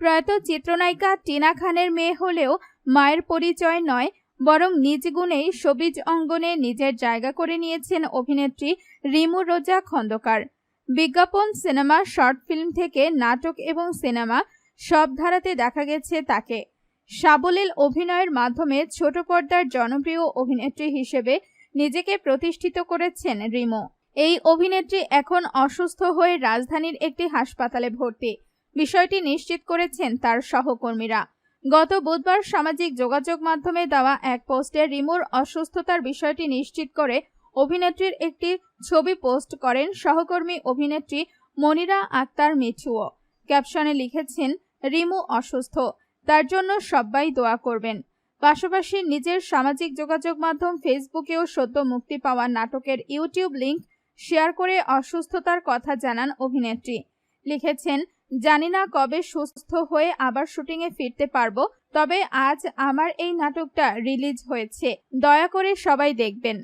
প্রয়াত চিত্রনায়িকা টিনা খানের মেয়ে হলেও মায়ের পরিচয় নয়, বরং নিজ গুণেই সবিজ অঙ্গনে নিজের জায়গা করে নিয়েছেন অভিনেত্রী রিমু রোজা খন্দকার। বিজ্ঞাপন, সিনেমা, শর্ট ফিল্ম থেকে নাটক এবং সিনেমা সব ধারাতে দেখা গেছে তাকে। সাবলীল অভিনয়ের মাধ্যমে ছোট পর্দার জনপ্রিয় অভিনেত্রী হিসেবে নিজেকে প্রতিষ্ঠিত করেছেন রিমো। এই অভিনেত্রী এখন অসুস্থ হয়ে রাজধানীর একটি হাসপাতালে ভর্তি। বিষয়টি নিশ্চিত করেছেন তার সহকর্মীরা। গত বুধবার সামাজিক যোগাযোগ মাধ্যমে দেওয়া এক পোস্টে রিমোর অসুস্থতার বিষয়টি নিশ্চিত করে অভিনেত্রীর একটি ছবি পোস্ট করেন সহকর্মী অভিনেত্রী মনিরা আক্তার মিঠুও। ক্যাপশনে লিখেছেন, রিমু অসুস্থ, তার জন্য সবাই দোয়া করবেন। পাশাপাশি নিজের সামাজিক যোগাযোগ মাধ্যম ফেসবুকেও সদ্য মুক্তি পাওয়া নাটকের ইউটিউব লিংক শেয়ার করে অসুস্থতার কথা জানান অভিনেত্রী। লিখেছেন, জানি না কবে সুস্থ হয়ে আবার শুটিংয়ে ফিরতে পারব, তবে আজ আমার এই নাটকটা রিলিজ হয়েছে। দয়া করে সবাই দেখবেন।